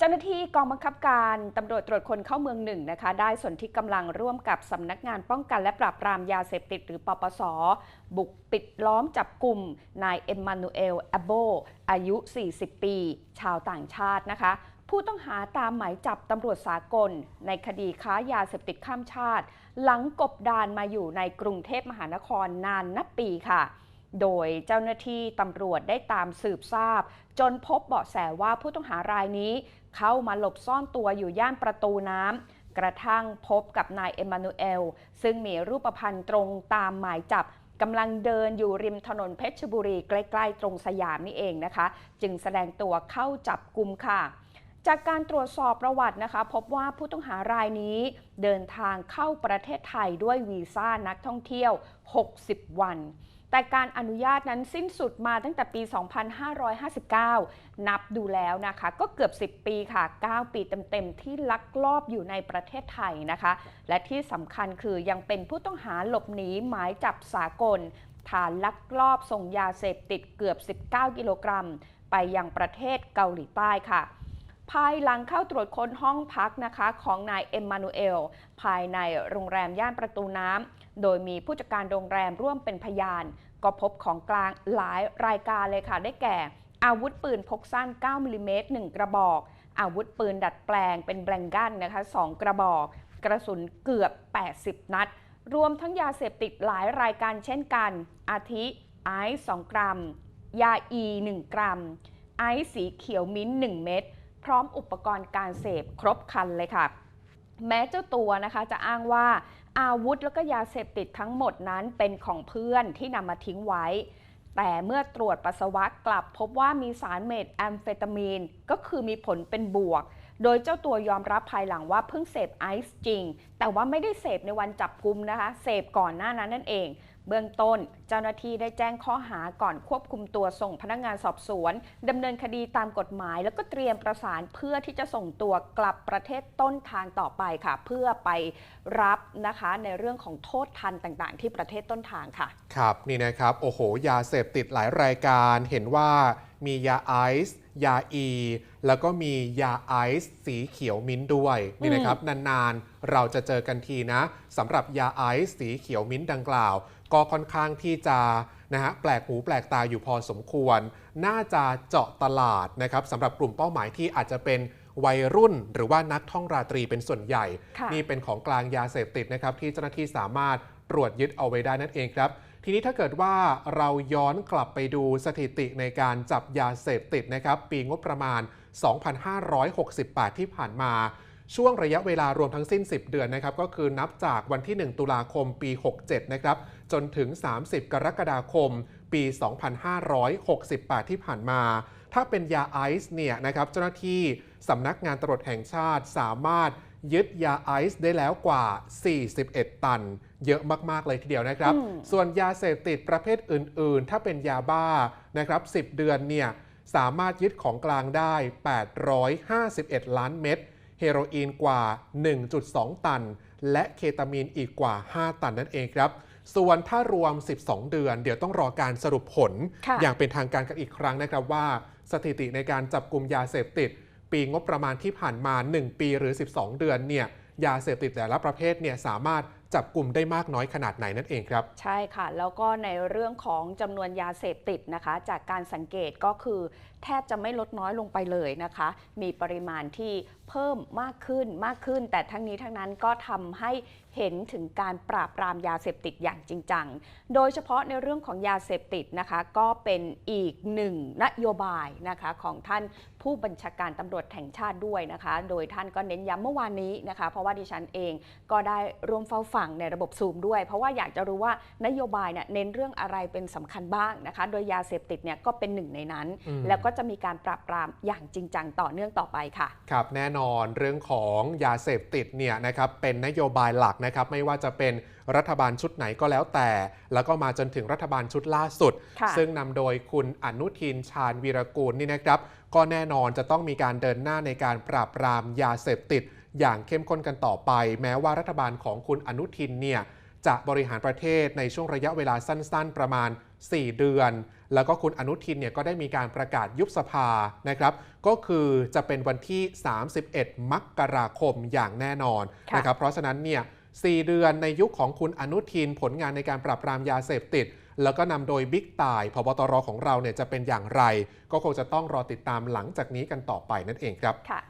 เจ้าหน้าที่กองบังคับการตำรวจตรวจคนเข้าเมืองหนึ่งนะคะ ได้ส่วนที่กำลังร่วมกับสำนักงานป้องกันและปราบปรามยาเสพติดหรือปปส บุกปิดล้อมจับกลุ่มนายเอ็มมานูเอลแอโบอายุ 40 ปี ชาวต่างชาตินะคะ ผู้ต้องหาตามหมายจับตำรวจสากล ในคดีค้ายาเสพติดข้ามชาติ หลังกบดานมาอยู่ในกรุงเทพมหานครนานนับปีค่ะ โดยเจ้าหน้าที่ตำรวจได้ตามสืบทราบ จนพบเบาะแสว่าผู้ต้องหารายนี้ เข้ามาหลบซ่อนตัวอยู่ย่านประตูน้ำกระทั่งพบกับนายเอมมานูเอล ซึ่งมีรูปพรรณตรงตามหมายจับกำลังเดินอยู่ริมถนนเพชรบุรี ใกล้ ๆ ตรงสยามนี่เองนะคะ จึงแสดงตัวเข้าจับกลุ่มค่ะ จากการตรวจสอบประวัตินะคะ พบว่าผู้ต้องหารายนี้เดินทางเข้าประเทศไทยด้วยวีซ่านักท่องเที่ยว 60 วัน แต่การอนุญาตนั้นสิ้นสุดมาตั้งแต่ปี 2559 นับดูแล้วนะคะ ก็เกือบ 10 ปีค่ะ 9 ปีเต็มๆที่ลักลอบอยู่ในประเทศไทยนะคะ และที่สำคัญคือยังเป็นผู้ต้องหาหลบหนีหมายจับสากล ฐานลักลอบส่งยาเสพติดเกือบ 19 กิโลกรัม ไปยังประเทศเกาหลีใต้ค่ะ ภายหลังเข้าตรวจค้นห้องพักนะคะของนายเอ็มมานูเอล ภายในโรงแรมย่านประตูน้ำ โดยมีผู้จัดการโรงแรมร่วมเป็นพยาน ก็พบของกลางหลายรายการเลยค่ะ ได้แก่ อาวุธปืนพกสั้น 9มิลลิเมตร1กระบอก อาวุธปืนดัดแปลงเป็นแบงกันนะคะ 2 กระบอก กระสุนเกือบ 80 นัด รวมทั้งยาเสพติดหลายรายการเช่นกัน อาทิไอซ์2กรัม ยาอี 1 กรัม ไอซ์สีเขียวมิ้นท์1เม็ด พร้อมอุปกรณ์การเสพครบคันเลยค่ะ แม้เจ้าตัวนะคะจะอ้างว่าอาวุธแล้วก็ยาเสพติดทั้งหมดนั้นเป็นของเพื่อนที่นำมาทิ้งไว้ แต่เมื่อตรวจปัสสาวะกลับพบว่ามีสารเมทแอมเฟตามีน ก็คือมีผลเป็นบวก โดยเจ้าตัวยอมรับภายหลังว่าเพิ่งเสพไอซ์จริง แต่ว่าไม่ได้เสพในวันจับกุมนะคะ เสพก่อนหน้านั้นนั่นเอง เบื้องต้น เจ้าหน้าที่ได้แจ้งข้อหาก่อนควบคุมตัวส่งพนักงานสอบสวนดำเนินคดีตามกฎหมาย แล้วก็เตรียมประสานเพื่อที่จะส่งตัวกลับประเทศต้นทางต่อไปค่ะ เพื่อไปรับนะคะในเรื่องของโทษทันต่างๆ ที่ประเทศต้นทางค่ะ ครับนี่นะครับ โอ้โห ยาเสพติดหลายรายการเห็นว่า มียาไอซ์ยาอี แล้วก็มียาไอซ์สีเขียวมิ้นท์ด้วยนี่นะครับนานๆ เราจะเจอกันทีนะสำหรับยาไอซ์สีเขียวมิ้นท์ดังกล่าว ก็ค่อนข้างที่จะนะฮะแปลกหูแปลกตาอยู่พอสมควร น่าจะเจาะตลาดนะครับสำหรับกลุ่มเป้าหมายที่อาจจะเป็นวัยรุ่นหรือว่านักท่องราตรีเป็นส่วนใหญ่ค่ะนี่เป็นของกลางยาเสพติดนะครับที่เจ้าหน้าที่สามารถตรวจยึดเอาไว้ได้นั่นเองครับ ทีนี้ถ้าเกิดว่าเราย้อนกลับไปดูสถิติในการจับยาเสพติดนะครับ ปีงบประมาณ 2,568 ที่ผ่านมา ช่วงระยะเวลารวมทั้งสิ้น 10 เดือนนะครับ ก็คือนับจากวันที่ 1 ตุลาคมปี 67 นะครับ จนถึง 30 กรกฎาคม ปี 2568 ที่ผ่านมา ถ้าเป็นยาไอซ์เนี่ยนะครับ เจ้าหน้าที่สำนักงานตำรวจแห่งชาติสามารถยึดยาไอซ์ได้แล้วกว่า 41 ตัน เยอะมากๆเลยทีเดียวนะครับอืมส่วนยาเสพติดประเภทอื่น ๆ ถ้าเป็นยาบ้านะครับ10 เดือนเนี่ยสามารถยึดของกลางได้ 851 ล้านเม็ด เฮโรอีนกว่า 1.2 ตัน และเคตามีนอีกกว่า 5 ตันนั่นเองครับ ส่วนถ้ารวม 12 เดือน เดี๋ยวต้องรอการสรุปผลค่ะอย่างเป็นทางการกันอีกครั้งนะครับว่า สถิติในการจับกลุ่มยาเสพติด ปีงบประมาณที่ผ่านมา 1 ปีหรือ 12 เดือนเนี่ยยาเสพติดแต่ละประเภทเนี่ยสามารถ จับกลุ่มได้มากน้อยขนาดไหนนั่นเองครับ ใช่ค่ะ แล้วก็ในเรื่องของจำนวนยาเสพติดนะคะ จากการสังเกตก็คือ แทบจะไม่ลดน้อยลงไปเลยนะคะ มีปริมาณที่เพิ่มมากขึ้นมากขึ้น แต่ทั้งนี้ทั้งนั้นก็ทำให้เห็นถึงการปราบปรามยาเสพติดอย่างจริงจัง โดยเฉพาะในเรื่องของยาเสพติดนะคะ ก็เป็นอีกหนึ่งนโยบายนะคะของท่านผู้บัญชาการตำรวจแห่งชาติด้วยนะคะ โดยท่านก็เน้นย้ำเมื่อวานนี้นะคะ เพราะว่าดิฉันเองก็ได้ร่วมเฝ้าฟังในระบบซูมด้วย เพราะว่าอยากจะรู้ว่านโยบายเนี่ยเน้นเรื่องอะไรเป็นสำคัญบ้างนะคะ โดยยาเสพติดเนี่ยก็เป็นหนึ่งในนั้นอืมแล้วก็จะมีการปราบปรามอย่างจริงจังต่อเนื่องต่อไปค่ะ ครับแน่นอนเรื่องของยาเสพติดเนี่ยนะครับเป็นนโยบายหลักนะครับไม่ว่าจะเป็นรัฐบาลชุดไหนก็แล้วแต่ แล้วก็มาจนถึงรัฐบาลชุดล่าสุดค่ะซึ่งนำโดยคุณอนุทินชาญวีรกูลนี่นะครับ ก็แน่นอนจะต้องมีการเดินหน้าในการปราบปรามยาเสพติด อย่างเข้มข้นกันต่อไป แม้ว่ารัฐบาลของคุณอนุทินเนี่ยจะบริหารประเทศในช่วงระยะเวลาสั้น ๆ ประมาณ 4 เดือน แล้วก็คุณอนุทินเนี่ยก็ได้มีการประกาศยุบสภานะครับ ก็คือจะเป็นวันที่ 31 มกราคมอย่างแน่นอนค่ะนะครับ เพราะฉะนั้นเนี่ย 4 เดือนในยุคของคุณอนุทินผลงานในการปราบปรามยาเสพติด แล้วก็นำโดยบิ๊กต่ายพบตรของเราเนี่ยจะเป็นอย่างไร ก็คงจะต้องรอติดตามหลังจากนี้กันต่อไปนั่นเองครับค่ะ